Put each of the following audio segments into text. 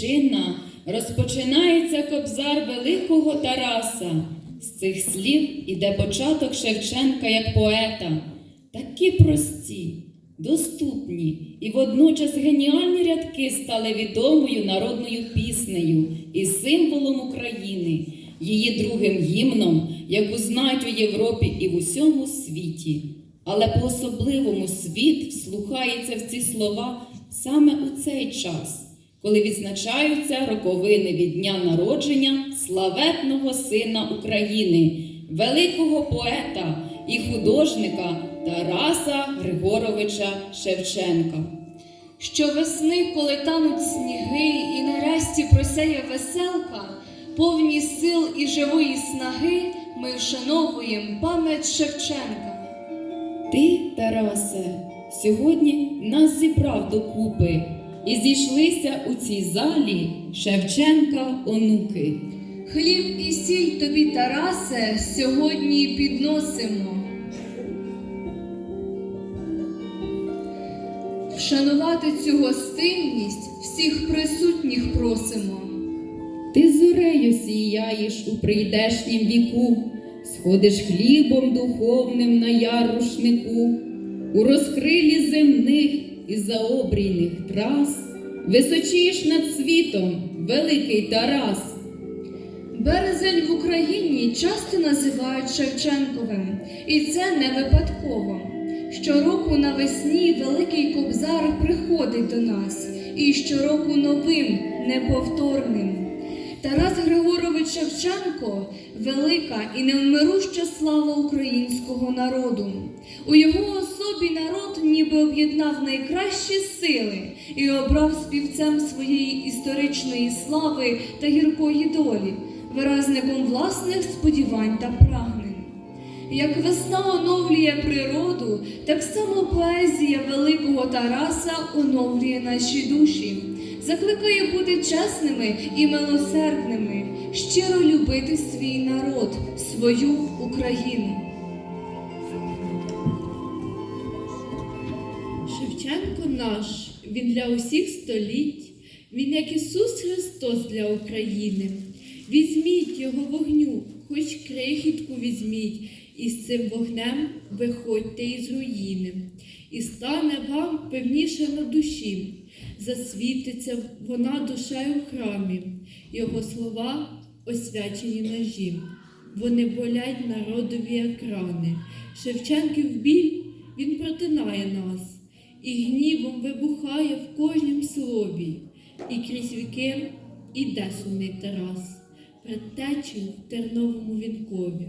поеми розпочинається кобзар великого Тараса. З цих слів іде початок Шевченка як поета. Такі прості, доступні і водночас геніальні рядки стали відомою народною піснею і символом України, її другим гімном, яку знають у Європі і в усьому світі. Але по-особливому світ вслухається в ці слова саме у цей час, коли відзначаються роковини від дня народження славетного сина України, великого поета і художника Тараса Григоровича Шевченка. Щовесни, коли тануть сніги, і на рясті просяє веселка, повні сил і живої снаги, ми вшановуємо пам'ять Шевченка. Ти, Тарасе, сьогодні нас зібрав докупи, і зійшлися у цій залі Шевченка онуки. Хліб і сіль тобі, Тарасе, сьогодні підносимо. Вшанувати цю гостинність всіх присутніх просимо. Ти зорею сіяєш у прийдешнім віку, сходиш хлібом духовним на яр рушнику, у розкрилі земних і заобрійних трас, височієш над світом, великий Тарас. Березень в Україні часто називають Шевченковим, і це не випадково. Щороку навесні великий кобзар приходить до нас, і щороку новим, неповторним. Тарас Григорович Шевченко велика і невмируща слава українського народу. У його особі народ ніби об'єднав найкращі сили і обрав співцем своєї історичної слави та гіркої долі, виразником власних сподівань та прагнень. Як весна оновлює природу, так само поезія великого Тараса оновлює наші душі, закликає бути чесними і милосердними, щиро любити свій народ, свою Україну. Шевченко наш, він для усіх століть, він як Ісус Христос для України. Візьміть його вогню, хоч крихітку візьміть, і з цим вогнем виходьте із руїни, і стане вам певніше на душі, засвітиться вона душею в храмі, його слова освячені ножі. Вони болять народові екрани. Шевченків біль він протинає нас, і гнівом вибухає в кожнім слові, і крізь віки іде сумний Тарас, предтечею в терновому вінкові.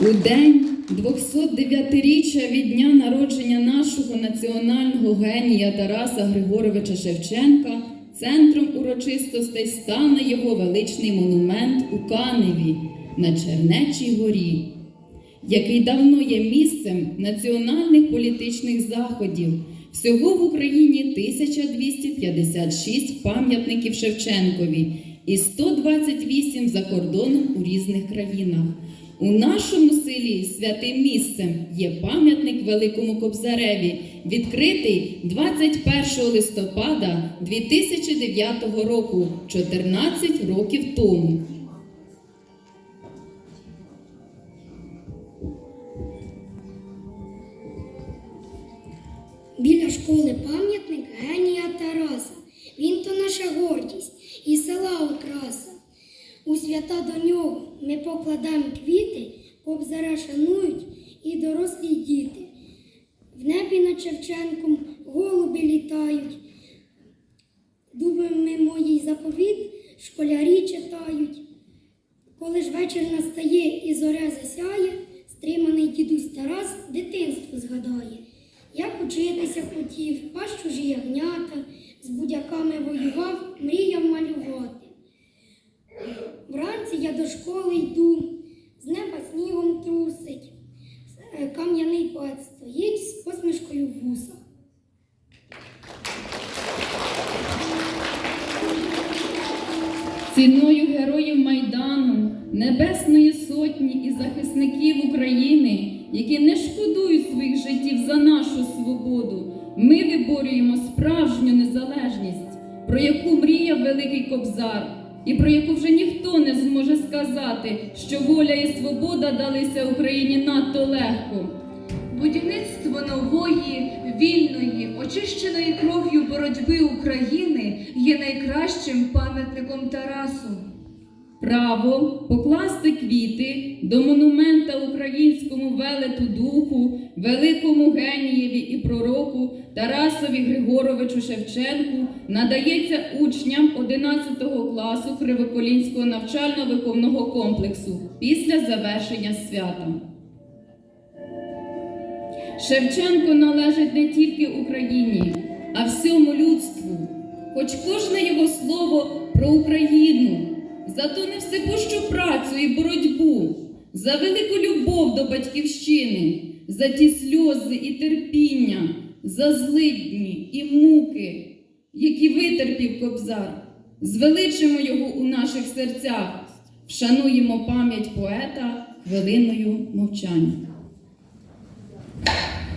У день 209-річчя від дня народження нашого національного генія Тараса Григоровича Шевченка центром урочистостей стане його величний монумент у Каневі на Чернечій горі, який давно є місцем національних політичних заходів. Всього в Україні 1256 пам'ятників Шевченкові і 128 за кордоном у різних країнах. У нашому селі святим місцем є пам'ятник Великому Кобзареві, відкритий 21 листопада 2009 року, 14 років тому. Свята до нього ми покладаємо квіти, кобзара шанують і дорослі діти. В небі над Шевченком голуби літають. Дубами моїй заповіт школярі читають. Коли ж вечір настає і зоря засяє, стриманий дідусь Тарас дитинство згадає. Як учитися хотів, пас чужі ягнята, з будяками воював, мріяв малювати. Ціною героїв Майдану, Небесної Сотні, і захисників України, які не шкодують своїх життів за нашу свободу. Ми виборюємо справжню незалежність, про яку мріяв Великий Кобзар, і про яку вже ніхто не зможе сказати, що воля і свобода далися Україні надто легко. Будівництво нової, вільної, очищеної кров'ю боротьби України є найкращим пам'ятником Тарасу. Право покласти квіти до монумента українському велету духу, великому генієві і пророку Тарасові Григоровичу Шевченку надається учням 11 класу Кривоколінського навчально-виховного комплексу після завершення свята. Шевченко належить не тільки Україні, а всьому людству. Хоч кожне його слово про Україну, за ту невсипущу працю і боротьбу, за велику любов до батьківщини, за ті сльози і терпіння, за злидні і муки, які витерпів Кобзар. Звеличимо його у наших серцях, вшануємо пам'ять поета хвилиною мовчання. you.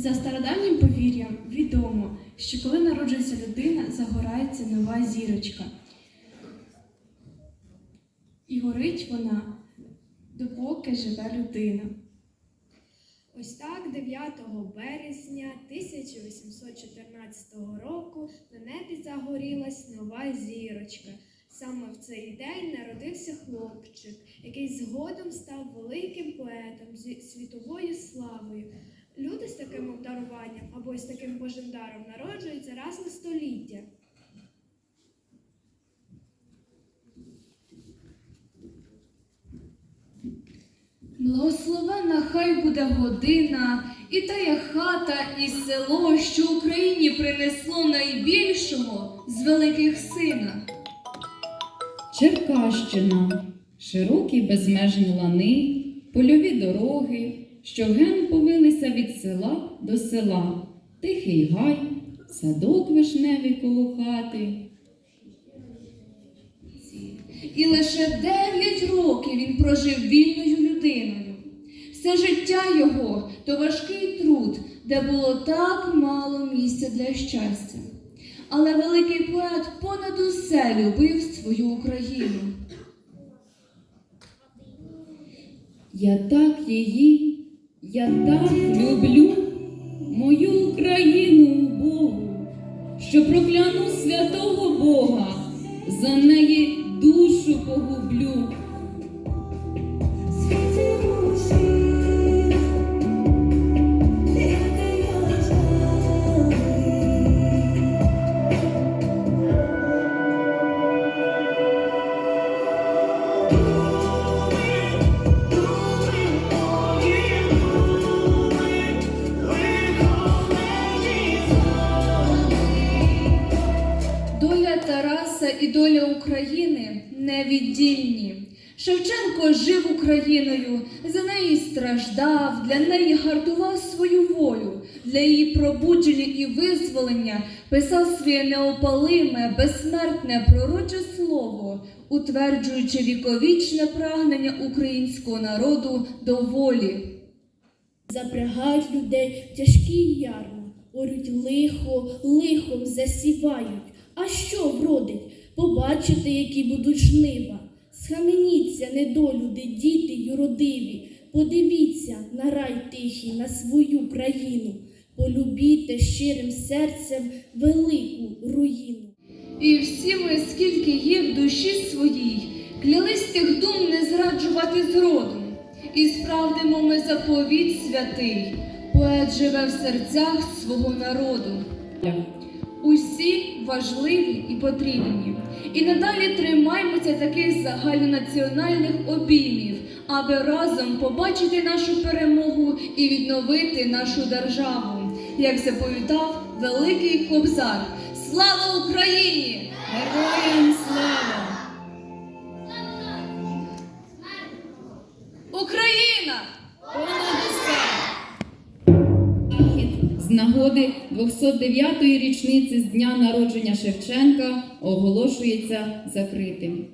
За стародавнім повір'ям відомо, що коли народжується людина, загорається нова зірочка. І горить вона, допоки живе людина. Ось так 9 березня 1814 року на небі загорілась нова зірочка. Саме в цей день народився хлопчик, який згодом став великим поетом зі світовою славою. Люди з таким обдаруванням або з таким божим даром народжуються раз на століття. Благословенна хай буде година, і тая хата, і село, що Україні принесло найбільшого з великих сина. Черкащина, широкі безмежні лани, польові дороги, що ген повилися від села до села, тихий гай, садок вишневий коло хати. І лише дев'ять років він прожив вільною людиною. Все життя його то важкий труд, де було так мало місця для щастя. Але великий поет понад усе любив свою Україну. Я так її, я так люблю мою Україну Богу, що прокляну святого Бога, за неї душу погублю. Жив Україною, за неї страждав, для неї гартував свою волю, для її пробудження і визволення писав своє неопалиме, безсмертне пророче слово, утверджуючи віковічне прагнення українського народу до волі. Запрягають людей в тяжкі ярма, орють лихо, лихом засівають. А що вродить? Побачите, які будуть жнива. Схаменіться, недолюди, діти юродиві. Подивіться на рай тихий, на свою країну. Полюбіте щирим серцем велику руїну. І всі ми, скільки є в душі своїй, клялись тих дум не зраджувати зроду. І справдимо ми заповіт святий, поет живе в серцях свого народу. Усі важливі і потрібні. І надалі тримаймося таких загальнонаціональних обіймів, аби разом побачити нашу перемогу і відновити нашу державу, як заповідав Великий Кобзар. Слава Україні! Героям слава! Україна! нагоди 209-ї річниці з дня народження Шевченка оголошується закритим.